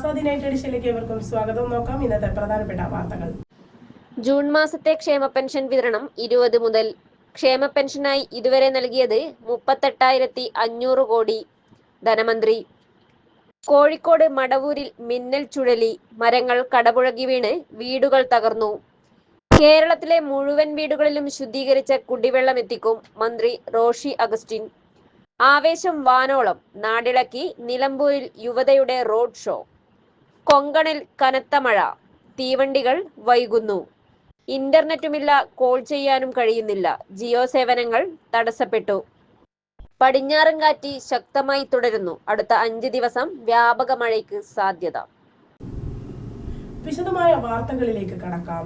സ്വാഗതം നോക്കാം. ഇന്നത്തെ പ്രധാനപ്പെട്ട വാർത്തകൾ. ജൂൺ മാസത്തെ ക്ഷേമ പെൻഷൻ വിതരണം ഇരുപത് മുതൽ. ക്ഷേമ പെൻഷനായി ഇതുവരെ നൽകിയത് മുപ്പത്തെട്ടായിരത്തി അഞ്ഞൂറ് കോടി ധനമന്ത്രി. കോഴിക്കോട് മടവൂരിൽ മിന്നൽ ചുഴലി മരങ്ങൾ കടപുഴകി വീണ് വീടുകൾ തകർന്നു. കേരളത്തിലെ മുഴുവൻ വീടുകളിലും ശുദ്ധീകരിച്ച കുടിവെള്ളം എത്തിക്കും മന്ത്രി റോഷി അഗസ്റ്റിൻ. ആവേശം വാനോളം നാടിളക്കി നിലമ്പൂരിൽ യുവതയുടെ റോഡ് ഷോ. കൊങ്കണിൽ കനത്ത മഴ. തീവണ്ടികൾ വൈകുന്നു. ഇന്റർനെറ്റുമില്ല കോൾ ചെയ്യാനും കഴിയുന്നില്ല. ജിയോ സേവനങ്ങൾ തടസ്സപ്പെട്ടു. പടിഞ്ഞാറൻ കാറ്റ് ശക്തമായി തുടരുന്നു. അടുത്ത അഞ്ച് ദിവസം വ്യാപക മഴയ്ക്ക് സാധ്യത. വിശദമായ വാർത്തകളിലേക്ക് കടക്കാം.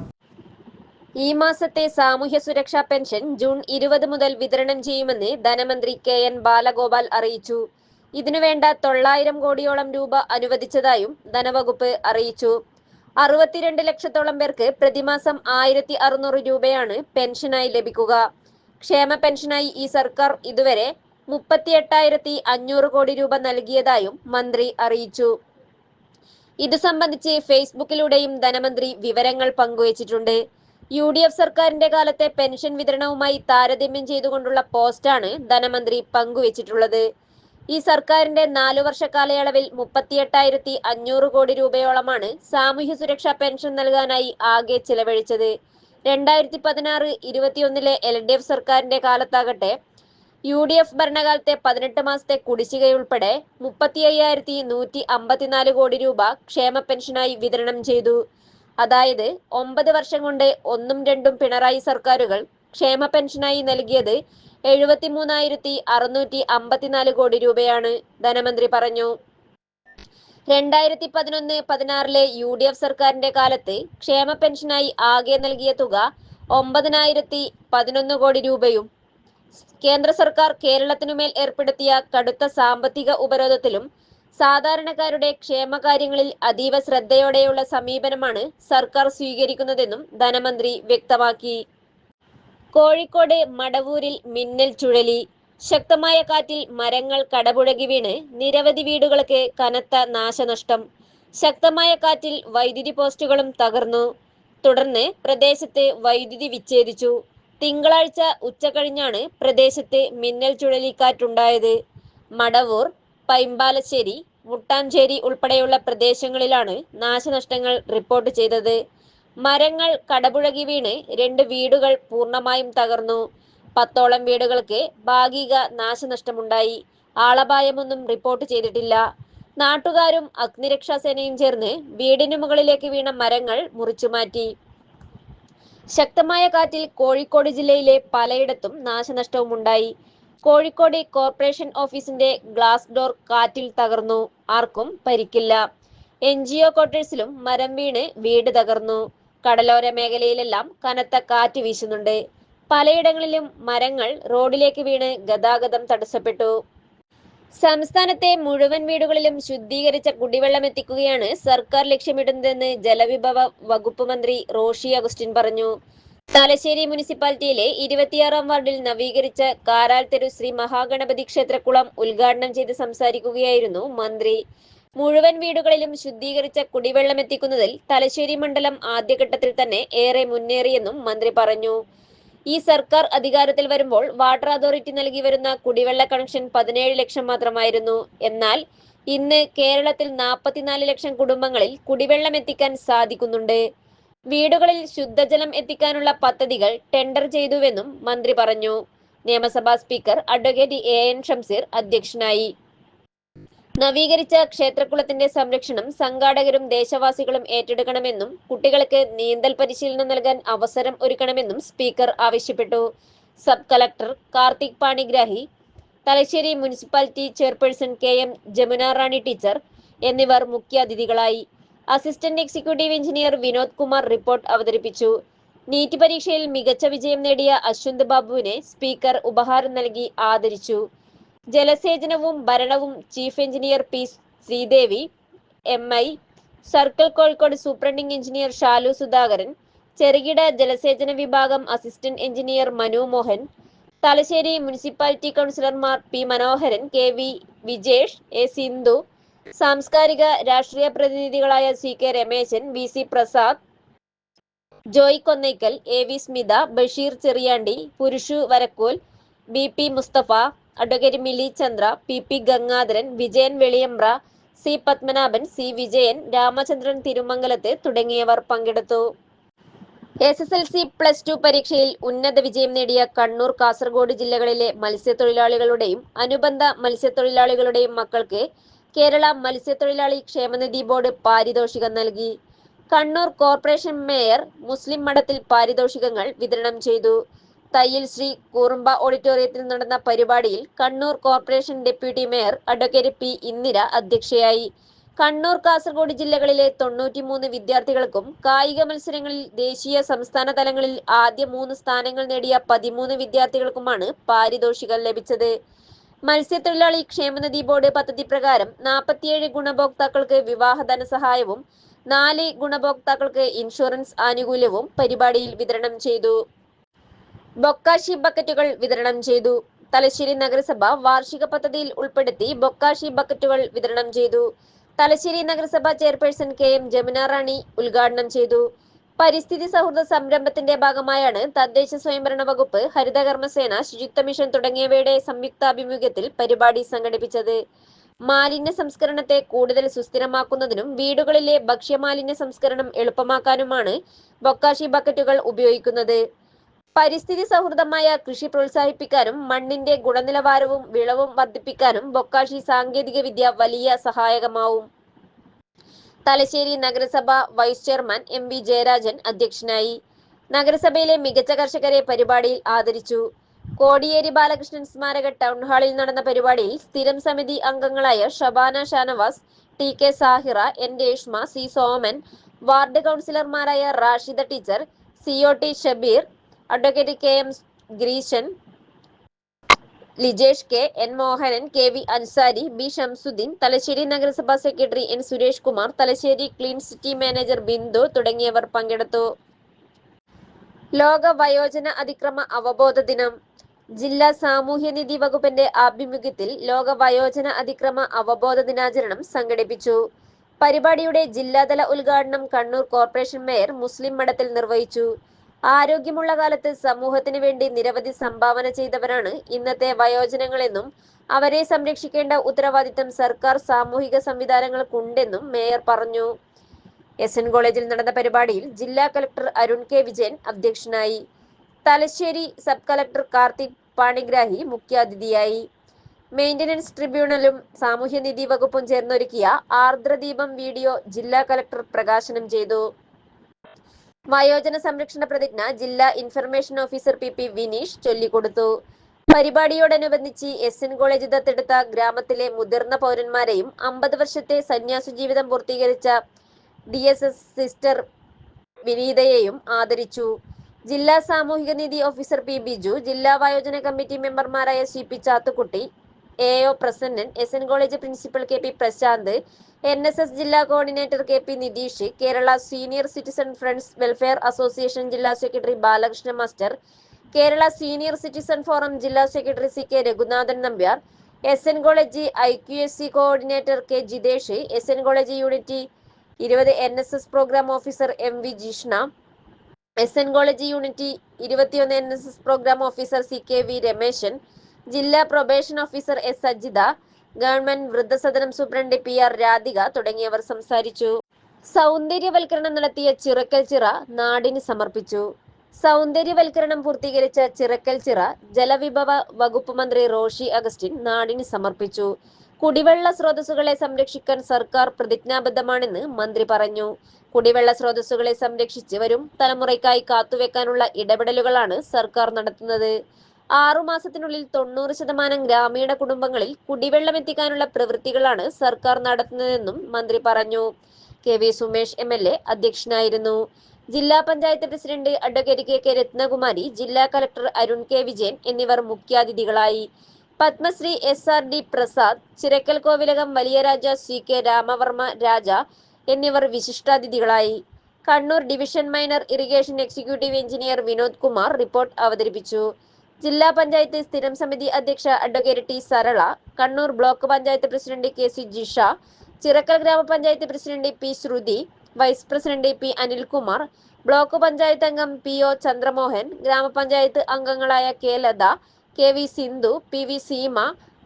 ഈ മാസത്തെ സാമൂഹ്യ സുരക്ഷാ പെൻഷൻ ജൂൺ ഇരുപത് മുതൽ വിതരണം ചെയ്യുമെന്ന് ധനമന്ത്രി കെ എൻ ബാലഗോപാൽ അറിയിച്ചു. ഇതിനുവേണ്ട തൊള്ളായിരം കോടിയോളം രൂപ അനുവദിച്ചതായും ധനവകുപ്പ് അറിയിച്ചു. അറുപത്തിരണ്ട് ലക്ഷത്തോളം പേർക്ക് പ്രതിമാസം ആയിരത്തി അറുന്നൂറ് രൂപയാണ് പെൻഷനായി ലഭിക്കുക. ക്ഷേമ പെൻഷനായി ഈ സർക്കാർ ഇതുവരെ മുപ്പത്തി എട്ടായിരത്തി അഞ്ഞൂറ് കോടി രൂപ നൽകിയതായും മന്ത്രി അറിയിച്ചു. ഇത് സംബന്ധിച്ച് ഫേസ്ബുക്കിലൂടെയും ധനമന്ത്രി വിവരങ്ങൾ പങ്കുവച്ചിട്ടുണ്ട്. യു ഡി എഫ് സർക്കാരിന്റെ കാലത്തെ പെൻഷൻ വിതരണവുമായി താരതമ്യം ചെയ്തുകൊണ്ടുള്ള പോസ്റ്റാണ് ധനമന്ത്രി പങ്കുവച്ചിട്ടുള്ളത്. ഈ സർക്കാരിന്റെ നാലു വർഷ കാലയളവിൽ മുപ്പത്തിയെട്ടായിരത്തി അഞ്ഞൂറ് കോടി രൂപയോളമാണ് സാമൂഹ്യ സുരക്ഷാ പെൻഷൻ നൽകാനായി ആകെ ചെലവഴിച്ചത്. രണ്ടായിരത്തി പതിനാറ് ഇരുപത്തിയൊന്നിലെ എൽ ഡി എഫ് സർക്കാരിന്റെ കാലത്താകട്ടെ യു ഡി എഫ് ഭരണകാലത്തെ പതിനെട്ട് മാസത്തെ കുടിശ്ശികയുൾപ്പെടെ മുപ്പത്തി അയ്യായിരത്തി നൂറ്റി അമ്പത്തിനാല് കോടി രൂപ ക്ഷേമ പെൻഷനായി വിതരണം ചെയ്തു. അതായത് ഒമ്പത് വർഷം കൊണ്ട് ഒന്നും രണ്ടും പിണറായി സർക്കാരുകൾ ക്ഷേമ പെൻഷനായി നൽകിയത് എഴുപത്തി മൂന്നായിരത്തി അറുന്നൂറ്റി അമ്പത്തിനാല് കോടി രൂപയാണ് ധനമന്ത്രി പറഞ്ഞു. രണ്ടായിരത്തി പതിനൊന്ന് പതിനാറിലെ യു ഡി എഫ് സർക്കാരിന്റെ കാലത്ത് ക്ഷേമ പെൻഷനായി ആകെ നൽകിയ തുക ഒമ്പതിനായിരത്തി പതിനൊന്ന് കോടി രൂപയും കേന്ദ്ര സർക്കാർ കേരളത്തിനുമേൽ ഏർപ്പെടുത്തിയ കടുത്ത സാമ്പത്തിക ഉപരോധത്തിലും സാധാരണക്കാരുടെ ക്ഷേമകാര്യങ്ങളിൽ അതീവ ശ്രദ്ധയോടെയുള്ള സമീപനമാണ് സർക്കാർ സ്വീകരിക്കുന്നതെന്നും ധനമന്ത്രി വ്യക്തമാക്കി. കോഴിക്കോട് മടവൂരിൽ മിന്നൽ ചുഴലി. ശക്തമായ കാറ്റിൽ മരങ്ങൾ കടപുഴകി വീണ് നിരവധി വീടുകൾക്ക് കനത്ത നാശനഷ്ടം. ശക്തമായ കാറ്റിൽ വൈദ്യുതി പോസ്റ്റുകളും തകർന്നു. തുടർന്ന് പ്രദേശത്ത് വൈദ്യുതി വിച്ഛേദിച്ചു. തിങ്കളാഴ്ച ഉച്ചകഴിഞ്ഞാണ് പ്രദേശത്ത് മിന്നൽ ചുഴലിക്കാറ്റുണ്ടായത്. മടവൂർ പൈമ്പാലശ്ശേരി മുട്ടാഞ്ചേരി ഉൾപ്പെടെയുള്ള പ്രദേശങ്ങളിലാണ് നാശനഷ്ടങ്ങൾ റിപ്പോർട്ട് ചെയ്തത്. മരങ്ങൾ കടപുഴകി വീണ് രണ്ട് വീടുകൾ പൂർണമായും തകർന്നു. പത്തോളം വീടുകൾക്ക് ഭാഗിക നാശനഷ്ടമുണ്ടായി. ആളപായമൊന്നും റിപ്പോർട്ട് ചെയ്തിട്ടില്ല. നാട്ടുകാരും അഗ്നിരക്ഷാസേനയും ചേർന്ന് വീടിന് മുകളിലേക്ക് വീണ മരങ്ങൾ മുറിച്ചുമാറ്റി ശക്തമായ കാറ്റിൽ കോഴിക്കോട് ജില്ലയിലെ പലയിടത്തും നാശനഷ്ടവും ഉണ്ടായി കോഴിക്കോട് കോർപ്പറേഷൻ ഓഫീസിന്റെ ഗ്ലാസ് ഡോർ കാറ്റിൽ തകർന്നു. ആർക്കും പരിക്കില്ല. എൻ ജി ഒ ക്വാർട്ടേഴ്സിലും മരം വീണ് വീട് തകർന്നു. കടലോര മേഖലയിലെല്ലാം കനത്ത കാറ്റ് വീശുന്നുണ്ട്. പലയിടങ്ങളിലും മരങ്ങൾ റോഡിലേക്ക് വീണ് ഗതാഗതം തടസ്സപ്പെട്ടു. സംസ്ഥാനത്തെ മുഴുവൻ വീടുകളിലും ശുദ്ധീകരിച്ച കുടിവെള്ളം എത്തിക്കുകയാണ് സർക്കാർ ലക്ഷ്യമിടുന്നതെന്ന് ജലവിഭവ വകുപ്പ് മന്ത്രി റോഷി അഗസ്റ്റിൻ പറഞ്ഞു. തലശ്ശേരി മുനിസിപ്പാലിറ്റിയിലെ ഇരുപത്തിയാറാം വാർഡിൽ നവീകരിച്ച കാരാൽ തെരു ശ്രീ മഹാഗണപതി ക്ഷേത്രക്കുളം ഉദ്ഘാടനം ചെയ്ത് സംസാരിക്കുകയായിരുന്നു മന്ത്രി. മുഴുവൻ വീടുകളിലും ശുദ്ധീകരിച്ച കുടിവെള്ളം എത്തിക്കുന്നതിൽ തലശ്ശേരി മണ്ഡലം ആദ്യഘട്ടത്തിൽ തന്നെ ഏറെ മുന്നേറിയെന്നും മന്ത്രി പറഞ്ഞു. ഈ സർക്കാർ അധികാരത്തിൽ വരുമ്പോൾ വാട്ടർ അതോറിറ്റി നൽകി വരുന്ന കുടിവെള്ള കണക്ഷൻ പതിനേഴ് ലക്ഷം മാത്രമായിരുന്നു. എന്നാൽ ഇന്ന് കേരളത്തിൽ നാൽപ്പത്തിനാല് ലക്ഷം കുടുംബങ്ങളിൽ കുടിവെള്ളം എത്തിക്കാൻ സാധിക്കുന്നുണ്ട്. വീടുകളിൽ ശുദ്ധജലം എത്തിക്കാനുള്ള പദ്ധതികൾ ടെൻഡർ ചെയ്തുവെന്നും മന്ത്രി പറഞ്ഞു. നിയമസഭാ speaker advocate A N Shamseer അധ്യക്ഷനായി. നവീകരിച്ച ക്ഷേത്രക്കുളത്തിന്റെ സംരക്ഷണം സംഘാടകരും ദേശവാസികളും ഏറ്റെടുക്കണമെന്നും കുട്ടികൾക്ക് നീന്തൽ പരിശീലനം നൽകാൻ അവസരം ഒരുക്കണമെന്നും സ്പീക്കർ ആവശ്യപ്പെട്ടു. Sub collector Karthik Panigrahi Thalassery municipality chairperson K M Jamuna Rani teacher എന്നിവർ മുഖ്യാതിഥികളായി. Assistant executive engineer Vinod Kumar report അവതരിപ്പിച്ചു. നീറ്റ് പരീക്ഷയിൽ മികച്ച വിജയം നേടിയ അശ്വന്ത് ബാബുവിനെ സ്പീക്കർ ഉപഹാരം നൽകി ആദരിച്ചു. ജലസേചനവും ഭരണവും chief engineer P Sreedevi M I circle Kozhikode superintending engineer Shalu Sudhakaran ചെറുകിട ജലസേചന വിഭാഗം assistant engineer Manu Mohan Thalassery municipality കൗൺസിലർമാർ P Manoharan K V Vijesh A Sindhu സാംസ്കാരിക രാഷ്ട്രീയ പ്രതിനിധികളായ C K Rameshan V C Prasad Joy Konnaikkal A V Smitha Basheer Cheriyandi Purushu Varakkol B P Musthafa advocate Mili Chandra P P Gangadharan Vijayan Veliyambra C Padmanabhan C Vijayan Ramachandran Thirumangalath തുടങ്ങിയവർ പങ്കെടുത്തു. S S L C plus two പരീക്ഷയിൽ ഉന്നത വിജയം നേടിയ കണ്ണൂർ കാസർഗോഡ് ജില്ലകളിലെ മത്സ്യത്തൊഴിലാളികളുടെയും അനുബന്ധ മത്സ്യത്തൊഴിലാളികളുടെയും മക്കൾക്ക് കേരള മത്സ്യത്തൊഴിലാളി ക്ഷേമനിധി ബോർഡ് പാരിതോഷികം നൽകി. കണ്ണൂർ കോർപ്പറേഷൻ മേയർ മുസ്ലിം മഠത്തിൽ പാരിതോഷികങ്ങൾ വിതരണം ചെയ്തു. തയ്യിൽ ശ്രീ കൂറുമ്പ ഓഡിറ്റോറിയത്തിൽ നടന്ന പരിപാടിയിൽ Kannur corporation deputy mayor advocate P Indira അധ്യക്ഷയായി. കണ്ണൂർ കാസർഗോഡ് ജില്ലകളിലെ തൊണ്ണൂറ്റിമൂന്ന് വിദ്യാർത്ഥികൾക്കും കായിക മത്സരങ്ങളിൽ ദേശീയ സംസ്ഥാന തലങ്ങളിൽ ആദ്യ മൂന്ന് സ്ഥാനങ്ങൾ നേടിയ പതിമൂന്ന് വിദ്യാർത്ഥികൾക്കുമാണ് പാരിതോഷികം ലഭിച്ചത്. മത്സ്യത്തൊഴിലാളി ക്ഷേമനിധി ബോർഡ് പദ്ധതി പ്രകാരം നാൽപ്പത്തിയേഴ് ഗുണഭോക്താക്കൾക്ക് വിവാഹ ധനസഹായവും നാല് ഗുണഭോക്താക്കൾക്ക് ഇൻഷുറൻസ് ആനുകൂല്യവും പരിപാടിയിൽ വിതരണം ചെയ്തു. ബൊക്കാഷി ബക്കറ്റുകൾ വിതരണം ചെയ്തു. തലശ്ശേരി നഗരസഭ വാർഷിക പദ്ധതിയിൽ ഉൾപ്പെടുത്തി ബൊക്കാശി ബക്കറ്റുകൾ വിതരണം ചെയ്തു. തലശ്ശേരി നഗരസഭ chairperson K M Jamuna Rani ഉദ്ഘാടനം ചെയ്തു. പരിസ്ഥിതി സൗഹൃദ സംരംഭത്തിന്റെ ഭാഗമായാണ് തദ്ദേശ സ്വയംഭരണ വകുപ്പ് ഹരിതകർമ്മസേന ശുചിത്വ മിഷൻ തുടങ്ങിയവയുടെ സംയുക്താഭിമുഖ്യത്തിൽ പരിപാടി സംഘടിപ്പിച്ചത്. മാലിന്യ സംസ്കരണത്തെ കൂടുതൽ സുസ്ഥിരമാക്കുന്നതിനും വീടുകളിലെ ഭക്ഷ്യമാലിന്യ സംസ്കരണം എളുപ്പമാക്കാനുമാണ് ബൊക്കാഷി ബക്കറ്റുകൾ ഉപയോഗിക്കുന്നത്. പരിസ്ഥിതി സൗഹൃദമായ കൃഷി പ്രോത്സാഹിപ്പിക്കാനും മണ്ണിന്റെ ഗുണനിലവാരവും വിളവും വർദ്ധിപ്പിക്കാനും ബൊക്കാഷി സാങ്കേതിക വിദ്യ വലിയ സഹായകമാവും. തലശ്ശേരി നഗരസഭ vice chairman M V Jayarajan അധ്യക്ഷനായി നഗരസഭയിലെ മികച്ച കർഷകരെ പരിപാടിയിൽ ആദരിച്ചു. കോടിയേരി ബാലകൃഷ്ണൻ സ്മാരക ടൗൺ ഹാളിൽ നടന്ന പരിപാടിയിൽ സ്ഥിരം സമിതി അംഗങ്ങളായ Shabana Shanavas T K Sahira N Reshma C Soman ward കൗൺസിലർമാരായ Rashida teacher C O T Shabeer advocate K M Greeshan Lijesh K N Mohanan K V Ansari B Shamsudheen Thalassery നഗരസഭാ secretary N Suresh Kumar Thalassery clean city manager Bindu തുടങ്ങിയവർ പങ്കെടുത്തു. ലോക വയോജന അതിക്രമ അവബോധ ദിനം. ജില്ലാ സാമൂഹ്യനിധി വകുപ്പിന്റെ ആഭിമുഖ്യത്തിൽ ലോക വയോജന അതിക്രമ അവബോധ ദിനാചരണം സംഘടിപ്പിച്ചു. പരിപാടിയുടെ ജില്ലാതല ഉദ്ഘാടനം കണ്ണൂർ കോർപ്പറേഷൻ മേയർ മുസ്ലിം മഠത്തിൽ നിർവഹിച്ചു. ആരോഗ്യമുള്ള കാലത്ത് സമൂഹത്തിന് വേണ്ടി നിരവധി സംഭാവന ചെയ്തവരാണ് ഇന്നത്തെ വയോജനങ്ങളെന്നും അവരെ സംരക്ഷിക്കേണ്ട ഉത്തരവാദിത്തം സർക്കാർ സാമൂഹിക സംവിധാനങ്ങൾക്കുണ്ടെന്നും മേയർ പറഞ്ഞു. എസ് എൻ കോളേജിൽ നടന്ന പരിപാടിയിൽ ജില്ലാ കലക്ടർ അരുൺ കെ വിജയൻ അധ്യക്ഷനായി. തലശ്ശേരി സബ് കലക്ടർ കാർത്തിക് പാണിഗ്രാഹി മുഖ്യാതിഥിയായി. മെയിന്റനൻസ് ട്രിബ്യൂണലും സാമൂഹ്യനീതി വകുപ്പും ചേർന്നൊരുക്കിയ ആർദ്രദീപം വീഡിയോ ജില്ലാ കലക്ടർ പ്രകാശനം ചെയ്തു. വയോജന സംരക്ഷണ പ്രതിജ്ഞ ജില്ലാ information officer P P Vineesh ചൊല്ലിക്കൊടുത്തു. പരിപാടിയോടനുബന്ധിച്ച് എസ് എൻ കോളേജ് ദത്തെടുത്ത ഗ്രാമത്തിലെ മുതിർന്ന പൗരന്മാരെയും അമ്പത് വർഷത്തെ സന്യാസ ജീവിതം പൂർത്തീകരിച്ച ഡി എസ് എസ് സിസ്റ്റർ വിനീതയെയും ആദരിച്ചു. ജില്ലാ സാമൂഹിക നീതി ഓഫീസർ പി ബിജു ജില്ലാ വയോജന കമ്മിറ്റി മെമ്പർമാരായ C P Chathukutty A O Prasannan S N college principal K P Prashanth N S S ജില്ലാ coordinator K P Nitheesh Kerala senior citizen friends welfare association ജില്ലാ secretary Balakrishna master Kerala senior citizen forum ജില്ലാ secretary C K Raghunathan Nambiar S N college I Q S C coordinator K Jithesh S N college unity ഇരുപത് N S S programme officer M V Jishna S N college unity ഇരുപത്തിയൊന്ന് N S S programme officer C K V Rameshan ജില്ലാ probation officer S Sajitha government വൃദ്ധസദനം superintendent P R Radhika തുടങ്ങിയവർ സംസാരിച്ചു. സൗന്ദര്യവൽക്കരണം നടത്തിയ ചിറക്കൽ ചിറ നാടിന് സമർപ്പിച്ചു. സൗന്ദര്യവൽക്കരണം പൂർത്തീകരിച്ച ചിറക്കൽ ചിറ ജലവിഭവ വകുപ്പ് മന്ത്രി റോഷി അഗസ്റ്റിൻ നാടിന് സമർപ്പിച്ചു. കുടിവെള്ള സ്രോതസ്സുകളെ സംരക്ഷിക്കാൻ സർക്കാർ പ്രതിജ്ഞാബദ്ധമാണെന്ന് മന്ത്രി പറഞ്ഞു. കുടിവെള്ള സ്രോതസ്സുകളെ സംരക്ഷിച്ച് വരും തലമുറയ്ക്കായി കാത്തുവെക്കാനുള്ള ഇടപെടലുകളാണ് സർക്കാർ നടത്തുന്നത്. ആറുമാസത്തിനുള്ളിൽ തൊണ്ണൂറ് ശതമാനം ഗ്രാമീണ കുടുംബങ്ങളിൽ കുടിവെള്ളം എത്തിക്കാനുള്ള പ്രവൃത്തികളാണ് സർക്കാർ നടത്തുന്നതെന്നും മന്ത്രി പറഞ്ഞു. K V Sumesh M L A അധ്യക്ഷനായിരുന്നു. ജില്ലാ panchayat president advocate K K Rathnakumari ജില്ലാ കലക്ടർ അരുൺ കെ വിജയൻ എന്നിവർ മുഖ്യാതിഥികളായി. Padmashri S R D Prasad Chirakkal Kovilakam വലിയ രാജ സി കെ രാമവർമ്മ രാജ എന്നിവർ വിശിഷ്ടാതിഥികളായി. Kannur division minor irrigation executive engineer Vinod Kumar report അവതരിപ്പിച്ചു. ജില്ലാ പഞ്ചായത്ത് സ്ഥിരം സമിതി അധ്യക്ഷ advocate T Sarala Kannur block panchayat president K C Jisha Chirakkal ഗ്രാമപഞ്ചായത്ത് president P Sruthi vice president P Anilkumar block panchayat അംഗം P O Chandramohan ഗ്രാമപഞ്ചായത്ത് അംഗങ്ങളായ K Latha K V Sindhu P V Seema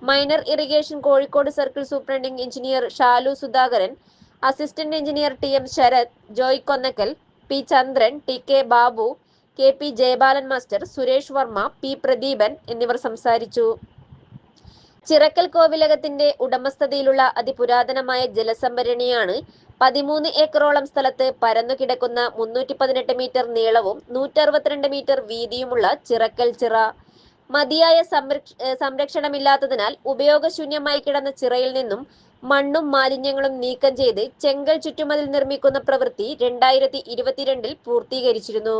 minor irrigation Kozhikode circle superintending engineer Shalu Sudhakaran assistant engineer T M Sarath Joy Konnakkal P Chandran T K Babu K P Jayabalan master Suresh Varma P Pradeepan എന്നിവർ സംസാരിച്ചു. ചിറക്കൽ കോവിലകത്തിന്റെ ഉടമസ്ഥതയിലുള്ള അതിപുരാതനമായ ജലസംഭരണിയാണ് പതിമൂന്ന് ഏക്കറോളം സ്ഥലത്ത് പരന്നു കിടക്കുന്ന മുന്നൂറ്റി പതിനെട്ട് മീറ്റർ നീളവും നൂറ്ററുപത്തിരണ്ട് മീറ്റർ വീതിയുമുള്ള ചിറക്കൽ ചിറ. മതിയായ സംരക്ഷ സംരക്ഷണമില്ലാത്തതിനാൽ ഉപയോഗശൂന്യമായി കിടന്ന ചിറയിൽ നിന്നും മണ്ണും മാലിന്യങ്ങളും നീക്കം ചെയ്ത് ചെങ്കൽ ചുറ്റുമതിൽ നിർമ്മിക്കുന്ന പ്രവൃത്തി രണ്ടായിരത്തി ഇരുപത്തിരണ്ടിൽ പൂർത്തീകരിച്ചിരുന്നു.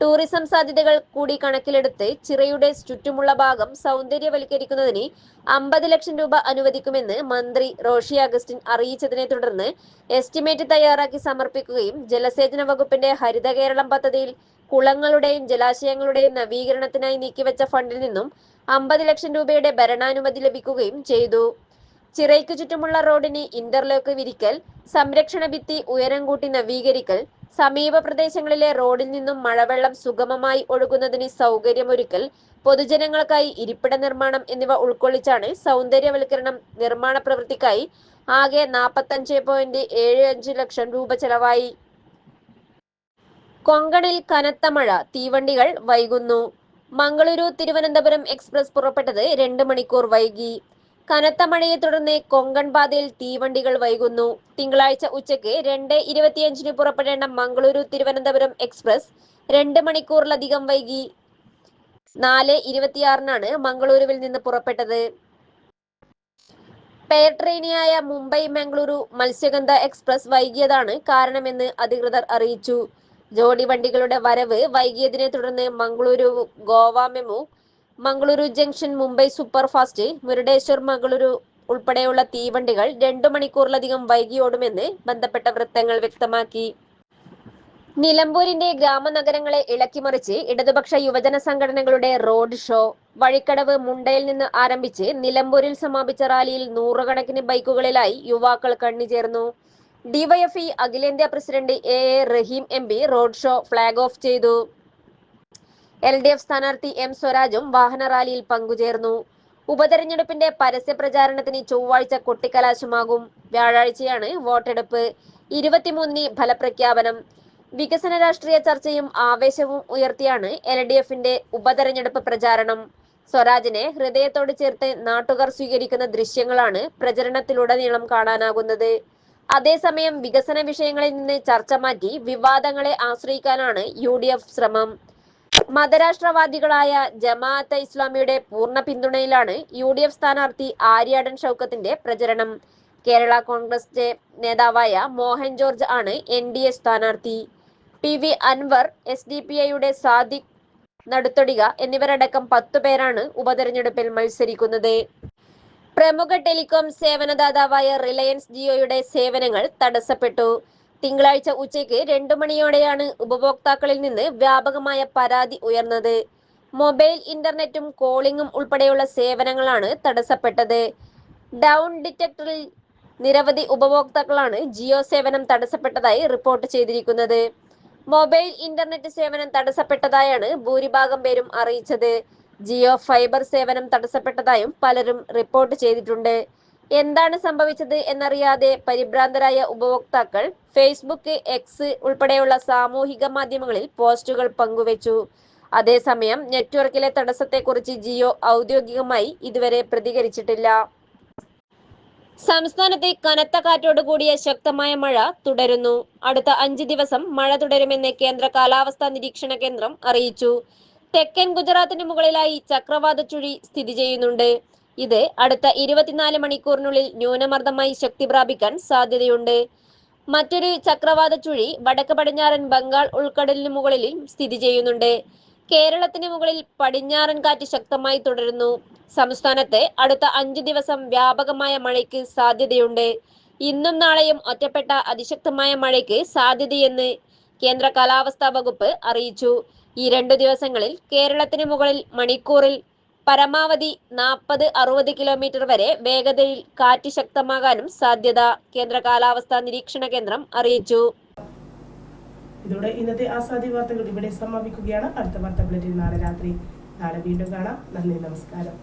ടൂറിസം സാധ്യതകൾ കൂടി കണക്കിലെടുത്ത് ചിറയുടെ ചുറ്റുമുള്ള ഭാഗം സൗന്ദര്യവൽക്കരിക്കുന്നതിന് അമ്പത് ലക്ഷം രൂപ അനുവദിക്കുമെന്ന് മന്ത്രി റോഷി അഗസ്റ്റിൻ അറിയിച്ചതിനെ തുടർന്ന് എസ്റ്റിമേറ്റ് തയ്യാറാക്കി സമർപ്പിക്കുകയും ജലസേചന വകുപ്പിന്റെ ഹരിത കേരളം പദ്ധതിയിൽ കുളങ്ങളുടെയും ജലാശയങ്ങളുടെയും നവീകരണത്തിനായി നീക്കിവെച്ച ഫണ്ടിൽ നിന്നും അമ്പത് ലക്ഷം രൂപയുടെ ഭരണാനുമതി ലഭിക്കുകയും ചെയ്തു. ചിറയ്ക്ക് ചുറ്റുമുള്ള റോഡിന് ഇന്റർലോക്ക് വിരിക്കൽ സംരക്ഷണ ഭിത്തി ഉയരം കൂട്ടി നവീകരിക്കൽ സമീപ പ്രദേശങ്ങളിലെ റോഡിൽ നിന്നും മഴവെള്ളം സുഗമമായി ഒഴുകുന്നതിന് സൗകര്യമൊരുക്കൽ പൊതുജനങ്ങൾക്കായി ഇരിപ്പിട നിർമ്മാണം എന്നിവ ഉൾക്കൊള്ളിച്ചാണ് സൗന്ദര്യവൽക്കരണം നിർമ്മാണ പ്രവൃത്തിക്കായി ആകെ നാൽപ്പത്തഞ്ച് പോയിന്റ് ഏഴ് അഞ്ച് ലക്ഷം രൂപ ചെലവായി. കൊങ്കണിൽ കനത്ത മഴ തീവണ്ടികൾ വൈകുന്നു. മംഗളൂരു തിരുവനന്തപുരം എക്സ്പ്രസ് പുറപ്പെട്ടത് രണ്ട് മണിക്കൂർ വൈകി. കനത്ത മഴയെ തുടർന്ന് കൊങ്കൺ പാതയിൽ തീവണ്ടികൾ വൈകുന്നു. തിങ്കളാഴ്ച ഉച്ചയ്ക്ക് രണ്ട് ഇരുപത്തിയഞ്ചിന് പുറപ്പെടേണ്ട മംഗളൂരു തിരുവനന്തപുരം എക്സ്പ്രസ് രണ്ട് മണിക്കൂറിലധികം വൈകി. നാല് ഇരുപത്തിയാറിനാണ് മംഗളൂരുവിൽ നിന്ന് പുറപ്പെട്ടത്. പെയർ ട്രെയിനിയായ മുംബൈ മംഗളൂരു മത്സ്യഗന്ധ എക്സ്പ്രസ് വൈകിയതാണ് കാരണമെന്ന് അധികൃതർ അറിയിച്ചു. ജോഡി വണ്ടികളുടെ വരവ് വൈകിയതിനെ തുടർന്ന് Mangaluru Goa MEMU Mangaluru junction Mumbai super fast Murudeshwar Mangaluru ഉൾപ്പെടെയുള്ള തീവണ്ടികൾ രണ്ടു മണിക്കൂറിലധികം വൈകിയോടുമെന്ന് ബന്ധപ്പെട്ട വൃത്തങ്ങൾ വ്യക്തമാക്കി. നിലമ്പൂരിന്റെ ഗ്രാമനഗരങ്ങളെ ഇളക്കിമറിച്ച് ഇടതുപക്ഷ യുവജന സംഘടനകളുടെ റോഡ് ഷോ വഴിക്കടവ് മുണ്ടയിൽ നിന്ന് ആരംഭിച്ച് നിലമ്പൂരിൽ സമാപിച്ച റാലിയിൽ നൂറുകണക്കിന് ബൈക്കുകളിലായി യുവാക്കൾ കണ്ണിചേർന്നു. ഡിവൈഎഫ്ഇ അഖിലേന്ത്യാ president A A Rahim M road show flag off ചെയ്തു. എൽ ഡി എഫ് സ്ഥാനാർത്ഥി എം സ്വരാജും വാഹന റാലിയിൽ പങ്കുചേർന്നു. ഉപതെരഞ്ഞെടുപ്പിന്റെ പരസ്യ പ്രചാരണത്തിന് ചൊവ്വാഴ്ച കൊട്ടിക്കലാശമാകും. വ്യാഴാഴ്ചയാണ് വോട്ടെടുപ്പ്. ഇരുപത്തിമൂന്നിന് ഫലപ്രഖ്യാപനം. വികസന രാഷ്ട്രീയ ചർച്ചയും ആവേശവും ഉയർത്തിയാണ് എൽ ഡി എഫിന്റെ ഉപതെരഞ്ഞെടുപ്പ് പ്രചാരണം. സ്വരാജിനെ ഹൃദയത്തോട് ചേർത്ത് നാട്ടുകാർ സ്വീകരിക്കുന്ന ദൃശ്യങ്ങളാണ് പ്രചരണത്തിലുടനീളം കാണാനാകുന്നത്. അതേസമയം വികസന വിഷയങ്ങളിൽ നിന്ന് ചർച്ച മാറ്റി വിവാദങ്ങളെ ആശ്രയിക്കാനാണ് യു ശ്രമം. മതരാഷ്ട്രവാദികളായ ജമാഅത്ത് ഇസ്ലാമിയുടെ പൂർണ പിന്തുണയിലാണ് യു ഡി എഫ് സ്ഥാനാർത്ഥി ആര്യാടൻ ഷൗക്കത്തിന്റെ പ്രചരണം. കേരള കോൺഗ്രസ് നേതാവായ മോഹൻ ജോർജ് ആണ് എൻ ഡി എ സ്ഥാനാർത്ഥി. P V Anwar S D P ഐയുടെ സാദിഖ് നടുത്തൊടിക എന്നിവരടക്കം പത്തു പേരാണ് ഉപതെരഞ്ഞെടുപ്പിൽ മത്സരിക്കുന്നത്. പ്രമുഖ ടെലികോം സേവനദാതാവായ റിലയൻസ് ജിയോയുടെ സേവനങ്ങൾ തടസ്സപ്പെട്ടു. തിങ്കളാഴ്ച ഉച്ചയ്ക്ക് രണ്ടു മണിയോടെയാണ് ഉപഭോക്താക്കളിൽ നിന്ന് വ്യാപകമായ പരാതി ഉയർന്നത്. മൊബൈൽ ഇന്റർനെറ്റും കോളിംഗും ഉൾപ്പെടെയുള്ള സേവനങ്ങളാണ് തടസ്സപ്പെട്ടത്. ഡൗൺ ഡിറ്റക്ടറിൽ നിരവധി ഉപഭോക്താക്കളാണ് ജിയോ സേവനം തടസ്സപ്പെട്ടതായി റിപ്പോർട്ട് ചെയ്തിരിക്കുന്നത്. മൊബൈൽ ഇന്റർനെറ്റ് സേവനം തടസ്സപ്പെട്ടതായാണ് ഭൂരിഭാഗം പേരും അറിയിച്ചത്. ജിയോ ഫൈബർ സേവനം തടസ്സപ്പെട്ടതായും പലരും റിപ്പോർട്ട് ചെയ്തിട്ടുണ്ട്. എന്താണ് സംഭവിച്ചത് എന്നറിയാതെ പരിഭ്രാന്തരായ ഉപഭോക്താക്കൾ ഫേസ്ബുക്ക് എക്സ് ഉൾപ്പെടെയുള്ള സാമൂഹിക മാധ്യമങ്ങളിൽ പോസ്റ്റുകൾ പങ്കുവച്ചു. അതേസമയം നെറ്റ്വർക്കിലെ തടസ്സത്തെക്കുറിച്ച് ജിയോ ഔദ്യോഗികമായി ഇതുവരെ പ്രതികരിച്ചിട്ടില്ല. സംസ്ഥാനത്തെ കനത്ത കാറ്റോട് കൂടിയ ശക്തമായ മഴ തുടരുന്നു. അടുത്ത അഞ്ച് ദിവസം മഴ തുടരുമെന്ന് കേന്ദ്ര കാലാവസ്ഥാ നിരീക്ഷണ കേന്ദ്രം അറിയിച്ചു. തെക്കൻ ഗുജറാത്തിന് മുകളിലായി ചക്രവാത ചുഴി സ്ഥിതി ചെയ്യുന്നുണ്ട്. ഇത് അടുത്ത ഇരുപത്തിനാല് മണിക്കൂറിനുള്ളിൽ ന്യൂനമർദ്ദമായി ശക്തി പ്രാപിക്കാൻ സാധ്യതയുണ്ട്. മറ്റൊരു ചക്രവാത ചുഴി വടക്ക് പടിഞ്ഞാറൻ ബംഗാൾ ഉൾക്കടലിന് മുകളിൽ സ്ഥിതി ചെയ്യുന്നുണ്ട്. കേരളത്തിന് മുകളിൽ പടിഞ്ഞാറൻ കാറ്റ് ശക്തമായി തുടരുന്നു. സംസ്ഥാനത്തെ അടുത്ത അഞ്ചു ദിവസം വ്യാപകമായ മഴയ്ക്ക് സാധ്യതയുണ്ട്. ഇന്നും നാളെയും ഒറ്റപ്പെട്ട അതിശക്തമായ മഴയ്ക്ക് സാധ്യതയെന്ന് കേന്ദ്ര കാലാവസ്ഥാ വകുപ്പ് അറിയിച്ചു. ഈ രണ്ടു ദിവസങ്ങളിൽ കേരളത്തിന് മുകളിൽ മണിക്കൂറിൽ പരമാവധി നാൽപ്പത് അറുപത് കിലോമീറ്റർ വരെ വേഗതയിൽ കാറ്റ് ശക്തമാകാനും സാധ്യത കേന്ദ്ര കാലാവസ്ഥാ നിരീക്ഷണ കേന്ദ്രം അറിയിച്ചു. ഇതോടെ ഇന്നത്തെ ആസാദി വാർത്തകൾ ഇവിടെ സമാപിക്കുകയാണ്. അടുത്ത വാർത്ത ബുള്ളറ്റിൻ നാളെ രാത്രി. നാളെ വീണ്ടും കാണാം. നന്ദി നമസ്കാരം.